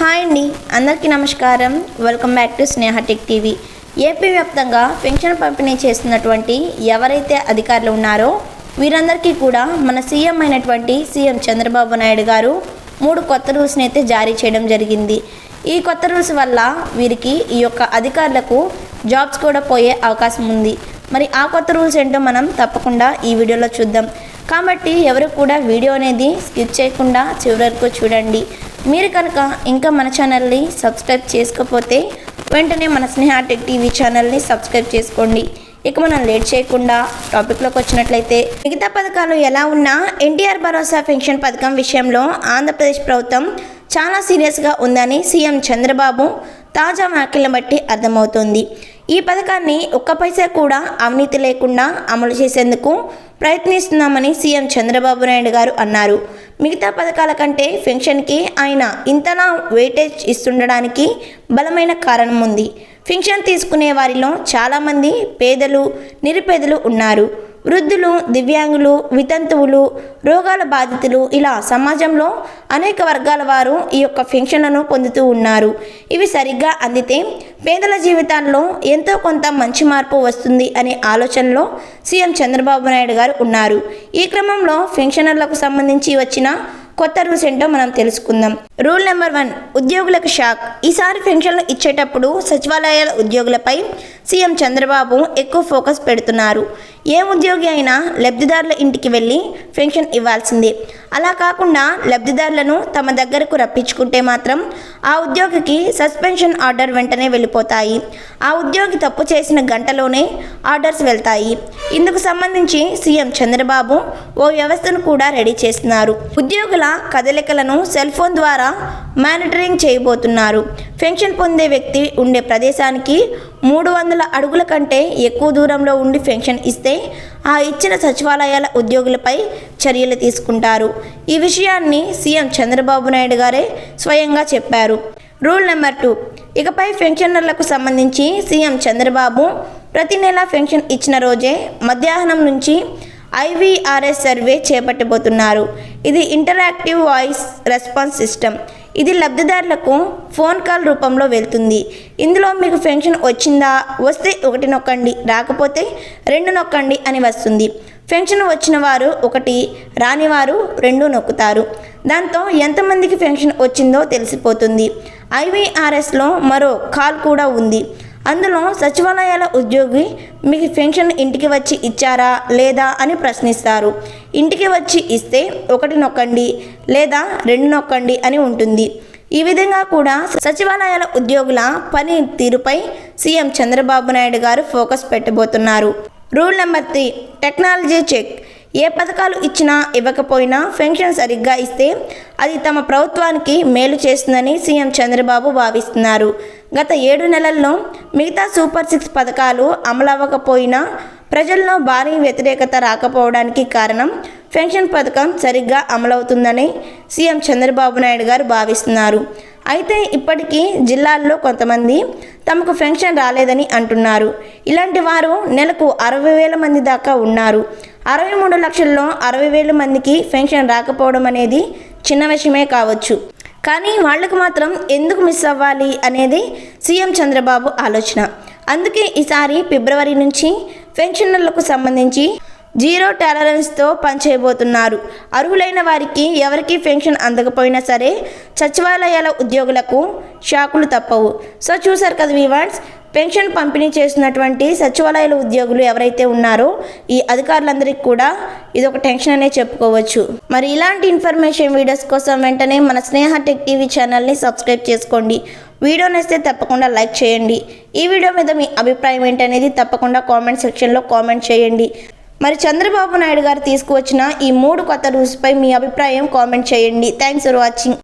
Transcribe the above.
Hi అండి అందరికీ నమస్కారం. Welcome back to Sneha tech TV. AP వ్యాప్తంగా పెన్షన్ పంపిణీ చేస్తున్నటువంటి ఎవరైతే అధికారులు ఉన్నారో వీరందరికీ కూడా మన సీఎం అయినటువంటి సీఎం చంద్రబాబు నాయుడు గారు మూడు కొత్త రూల్స్ని అయితే జారీ చేయడం జరిగింది. ఈ కొత్త రూల్స్ వల్ల వీరికి ఈ యొక్క అధికారులకు జాబ్స్ కూడా పోయే అవకాశం ఉంది. మరి ఆ కొత్త రూల్స్ ఏంటో మనం తప్పకుండా ఈ వీడియోలో చూద్దాం. కాబట్టి ఎవరు కూడా వీడియో అనేది స్కిప్ చేయకుండా చివరి వరకు చూడండి. మీరు కనుక ఇంకా మన ఛానల్ని సబ్స్క్రైబ్ చేసుకోకపోతే వెంటనే మన స్నేహ టెక్ టీవీ ఛానల్ని సబ్స్క్రైబ్ చేసుకోండి. ఇక మనం లేట్ చేయకుండా టాపిక్లోకి వచ్చినట్లయితే మిగతా పథకాలు ఎలా ఉన్నా ఎన్టీఆర్ భరోసా పెన్షన్ పథకం విషయంలో ఆంధ్రప్రదేశ్ ప్రభుత్వం చాలా సీరియస్గా ఉందని సీఎం చంద్రబాబు తాజా వ్యాఖ్యలను బట్టి అర్థమవుతోంది. ఈ పథకాన్ని ఒక్క పైసా కూడా అవినీతి లేకుండా అమలు చేసేందుకు ప్రయత్నిస్తున్నామని సీఎం చంద్రబాబు నాయుడు గారు అన్నారు. మిగతా పథకాల కంటే పెన్షన్కి ఆయన ఇంతనా వెయిటేజ్ ఇస్తుండడానికి బలమైన కారణం ఉంది. పెన్షన్ తీసుకునే వారిలో చాలామంది పేదలు నిరుపేదలు ఉన్నారు. వృద్ధులు దివ్యాంగులు వితంతువులు రోగాల బాధితులు ఇలా సమాజంలో అనేక వర్గాల వారు ఈ యొక్క పెన్షన్లను పొందుతూ ఉన్నారు. ఇవి సరిగ్గా అందితే పేదల జీవితాల్లో ఎంతో కొంత మంచి మార్పు వస్తుంది అనే ఆలోచనలో సీఎం చంద్రబాబు నాయుడు గారు ఉన్నారు. ఈ క్రమంలో పెన్షనర్లకు సంబంధించి వచ్చిన కొత్త రూల్స్ ఏంటో మనం తెలుసుకుందాం. రూల్ నెంబర్ వన్ ఉద్యోగులకు షాక్. ఈసారి పెన్షన్లు ఇచ్చేటప్పుడు సచివాలయాల ఉద్యోగులపై సీఎం చంద్రబాబు ఎక్కువ ఫోకస్ పెడుతున్నారు. ఏ ఉద్యోగి అయినా లబ్ధిదారుల ఇంటికి వెళ్ళి పెన్షన్ ఇవ్వాల్సిందే. అలా కాకుండా లబ్ధిదారులను తమ దగ్గరకు రప్పించుకుంటే మాత్రం ఆ ఉద్యోగికి సస్పెన్షన్ ఆర్డర్ వెంటనే వెళ్ళిపోతాయి. ఆ ఉద్యోగి తప్పు చేసిన గంటలోనే ఆర్డర్స్ వెళ్తాయి. ఇందుకు సంబంధించి సీఎం చంద్రబాబు ఓ వ్యవస్థను కూడా రెడీ చేస్తున్నారు. ఉద్యోగుల కదలికలను సెల్ ఫోన్ ద్వారా మానిటరింగ్ చేయబోతున్నారు. పెన్షన్ పొందే వ్యక్తి ఉండే ప్రదేశానికి మూడు వందల అడుగుల కంటే ఎక్కువ దూరంలో ఉండి పెన్షన్ ఇస్తే ఆ ఇచ్చిన సచివాలయాల ఉద్యోగులపై చర్యలు తీసుకుంటారు. ఈ విషయాన్ని సీఎం చంద్రబాబు నాయుడు గారే స్వయంగా చెప్పారు. Rule number two. ఇకపై పెన్షనర్లకు సంబంధించి సీఎం చంద్రబాబు ప్రతి నెల పెన్షన్ ఇచ్చిన రోజే మధ్యాహ్నం నుంచి ఐవీఆర్ఎస్ సర్వే చేపట్టబోతున్నారు. ఇది ఇంటరాక్టివ్ వాయిస్ రెస్పాన్స్ సిస్టమ్. ఇది లబ్ధిదారులకు ఫోన్ కాల్ రూపంలో వెళ్తుంది. ఇందులో మీకు పెన్షన్ వచ్చిందా? వస్తే ఒకటి నొక్కండి రాకపోతే రెండు నొక్కండి అని వస్తుంది. పెన్షన్ వచ్చిన వారు ఒకటి రానివారు రెండు నొక్కుతారు. దాంతో ఎంతమందికి పెన్షన్ వచ్చిందో తెలిసిపోతుంది. ఐవీఆర్ఎస్లో మరో కాల్ కూడా ఉంది. అందులో సచివాలయాల ఉద్యోగి మీకు పెన్షన్ ఇంటికి వచ్చి ఇచ్చారా లేదా అని ప్రశ్నిస్తారు. ఇంటికి వచ్చి ఇస్తే ఒకటి నొక్కండి లేదా రెండు నొక్కండి అని ఉంటుంది. ఈ విధంగా కూడా సచివాలయాల ఉద్యోగుల పని తీరుపై సీఎం చంద్రబాబు నాయుడు గారు focus పెట్టబోతున్నారు. Rule number three technology check. ఏ పథకాలు ఇచ్చినా ఇవ్వకపోయినా పెన్షన్ సరిగ్గా ఇస్తే అది తమ ప్రభుత్వానికి మేలు చేస్తుందని సీఎం చంద్రబాబు భావిస్తున్నారు. గత ఏడు నెలల్లో మిగతా సూపర్ సిక్స్ పథకాలు అమలవ్వకపోయినా ప్రజల్లో భారీ వ్యతిరేకత రాకపోవడానికి కారణం పెన్షన్ పథకం సరిగ్గా అమలవుతుందని సీఎం చంద్రబాబు నాయుడు గారు భావిస్తున్నారు. అయితే ఇప్పటికీ జిల్లాల్లో కొంతమంది తమకు పెన్షన్ రాలేదని అంటున్నారు. ఇలాంటి వారు నెలకు అరవై వేల మంది దాకా ఉన్నారు. అరవై మూడు లక్షల్లో అరవై వేల మందికి పెన్షన్ రాకపోవడం అనేది చిన్న విషయమే కావచ్చు. కానీ వాళ్ళకు మాత్రం ఎందుకు మిస్ అవ్వాలి అనేది సీఎం చంద్రబాబు ఆలోచన. అందుకే ఈసారి ఫిబ్రవరి నుంచి పెన్షనర్లకు సంబంధించి జీరో టాలరెన్స్తో పనిచేయబోతున్నారు. అర్హులైన వారికి ఎవరికి పెన్షన్ అందకపోయినా సరే సచివాలయాల ఉద్యోగులకు షాకులు తప్పవు. సో చూసారు కదా వివాన్స్ పెన్షన్ పంపిణీ చేస్తున్నటువంటి సచివాలయాల ఉద్యోగులు ఎవరైతే ఉన్నారో ఈ అధికారులందరికీ కూడా ఇది ఒక టెన్షన్ అనే చెప్పుకోవచ్చు. మరి ఇలాంటి ఇన్ఫర్మేషన్ వీడియోస్ కోసం వెంటనే మన స్నేహ టెక్ టీవీ ఛానల్ని సబ్స్క్రైబ్ చేసుకోండి. వీడియో నచ్చితే తప్పకుండా లైక్ చేయండి. ఈ వీడియో మీద మీ అభిప్రాయం ఏంటనేది తప్పకుండా కామెంట్ సెక్షన్లో కామెంట్ చేయండి. మరి చంద్రబాబు నాయుడు గారు తీసుకువచ్చిన ఈ మూడు కొత్త రూల్స్పై మీ అభిప్రాయం కామెంట్ చేయండి. Thanks for watching.